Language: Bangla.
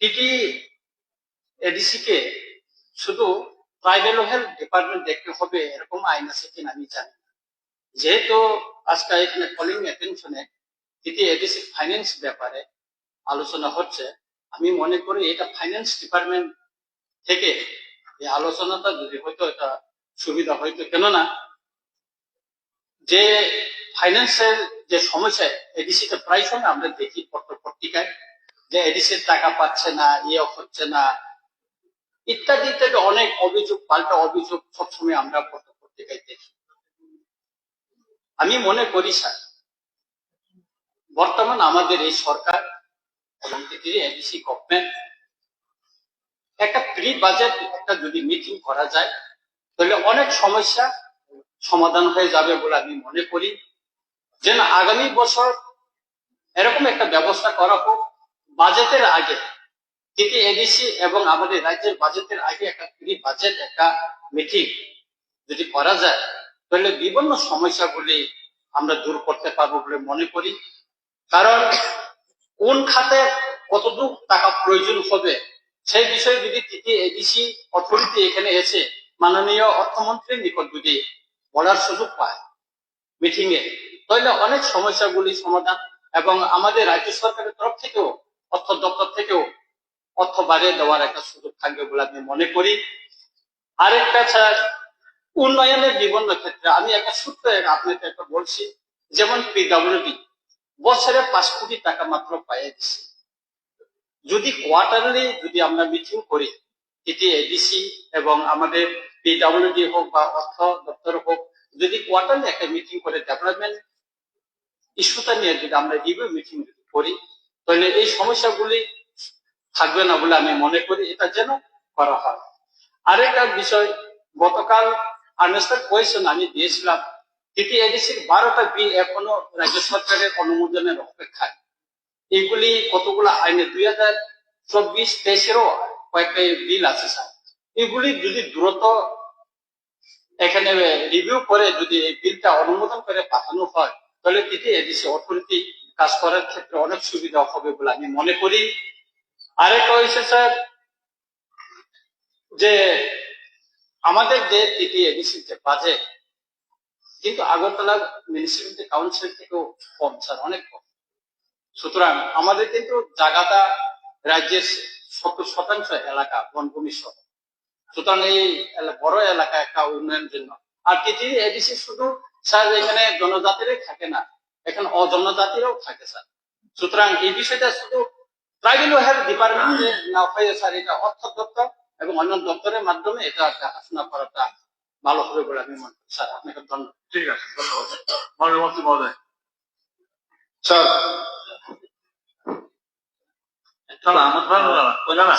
টিটি এডিসি কে শুধু ট্রাইবেল হেলথ ডিপার্টমেন্ট দেখতে হবে, এরকম আইন আছে কিনা আমি জানি যেহেতু আজকে এখানে কলিং অ্যাটেনশনে টিটি এডিসি ফাইন্যান্স ব্যাপারে আলোচনা হচ্ছে। আমি মনে করি এটা ফাইন্যান্স ডিপার্টমেন্ট থেকে এই আলোচনাটা যদি হয়তো এটা সুবিধা হয়তো কেননা, যে ফাইন্যান্সের যে সমস্যা এডিসিতে প্রায় সময় আমরা দেখি পত্র পত্রিকায় যে এডিসির টাকা পাচ্ছে না ইয়ে হচ্ছে না, ইত্যাদি ইত্যাদি অনেক অভিযোগ, পাল্টা অভিযোগ সবসময় আমরা পত্র পত্রিকায় দেখি। আমি মনে করি, স্যার, বর্তমান আমাদের এই সরকার এবং এডিসি গভর্নমেন্ট, একটা প্রি বাজেট একটা যদি মিটিং করা যায়, তাহলে অনেক সমস্যা সমাধান হয়ে যাবে বলে আমি মনে করি। যেন আগামী বছর এরকম একটা ব্যবস্থা করা হোক বাজেটের আগে থেকে এডিসি এবং আমাদের রাজ্যের বাজেটের আগে একটা প্রি বাজেট একটা মিটিং যদি করা যায়, তাহলে বিভিন্ন সমস্যাগুলি আমরা দূর করতে পারব বলে মনে করি। কারণ কোন খাতে কতটুকু টাকা প্রয়োজন হবে, সেই বিষয়ে যদি তৃতীয় এডিসি অথরিটি এখানে এসে মাননীয় অর্থমন্ত্রীর নিকট যদি বলার সুযোগ পায় মিটিং এ তাহলে অনেক সমস্যাগুলি সমাধান এবং আমাদের রাজ্য সরকারের তরফ থেকেও অর্থ দপ্তর থেকেও অর্থ বাড়িয়ে দেওয়ার একটা সুযোগ থাকবে বলে আমি মনে করি। আরেকটা স্যার উন্নয়নের বিভিন্ন ক্ষেত্রে আমি একটা সূত্র আপনাকে একটা বলছি, যেমন পিডব্লিউডি বছরে পাঁচ কোটি টাকা মাত্র পাইয়ে দিচ্ছে যদি কোয়ার্টারলি যদি আমরা মিটিং করি, এটি এডিসি এবং আমাদের পিডব্লিউডি হোক বা অর্থ দপ্তর হোক, যদি কোয়ার্টারলি একটা মিটিং করে ডেভেলপমেন্ট ইস্যুটা নিয়ে যদি আমরা রিভিউ মিটিং যদি করি তাহলে এই সমস্যাগুলি থাকবে না বলে আমি মনে করি, এটা যেন করা হয়। আরেকটা বিষয়, গতকাল আনসার কোয়েশন আমি দিয়েছিলাম টিটি এডিসির বারোটা বিল এখনও রাজ্য সরকারের অনুমোদনের অপেক্ষায়। এগুলি কতগুলো আইনে? দুই হাজার চব্বিশ তেইশেরও কয়েকটা বিল আছে স্যার। এগুলি যদি দ্রুত এখানে রিভিউ করে যদি এই বিলটা অনুমোদন করে পাঠানো হয়, তাহলে টিটি এডিসি অথরিটি কাজ করার ক্ষেত্রে অনেক সুবিধা হবে বলে আমি মনে করি। আরেকটা হয়েছে স্যার, যে আমাদের যে টিটি এডিসির যে বাজেট কিন্তু আগরতলা মিউনিসিপ্যালিটি কাউন্সিল থেকেও কম স্যার, অনেক কম। সুতরাং আমাদের কিন্তু জায়গাটা রাজ্যের সত্তর শতাংশ এলাকা, বনভূমি সহ। সুতরাং এই বড় এলাকা একটা উন্নয়নের জন্য। আর টিটি এডিসি শুধু স্যার এখানে জনজাতিরাই থাকে না এখানে অজনজাতিরাও থাকে স্যার। সুতরাং এই বিষয়টা শুধু ট্রাইবেল হেলথ ডিপার্টমেন্টে না হয়ে স্যার এটা অর্থ দপ্তর এবং অন্য দপ্তরের মাধ্যমে এটা দেখাশোনা করাটা ভালো হবে বলে আমি মনে করি স্যার। আপনাকে ধন্যবাদ। ঠিক আছে ধন্যবাদ। মাননীয় মহোদয় স্যার। না আমার না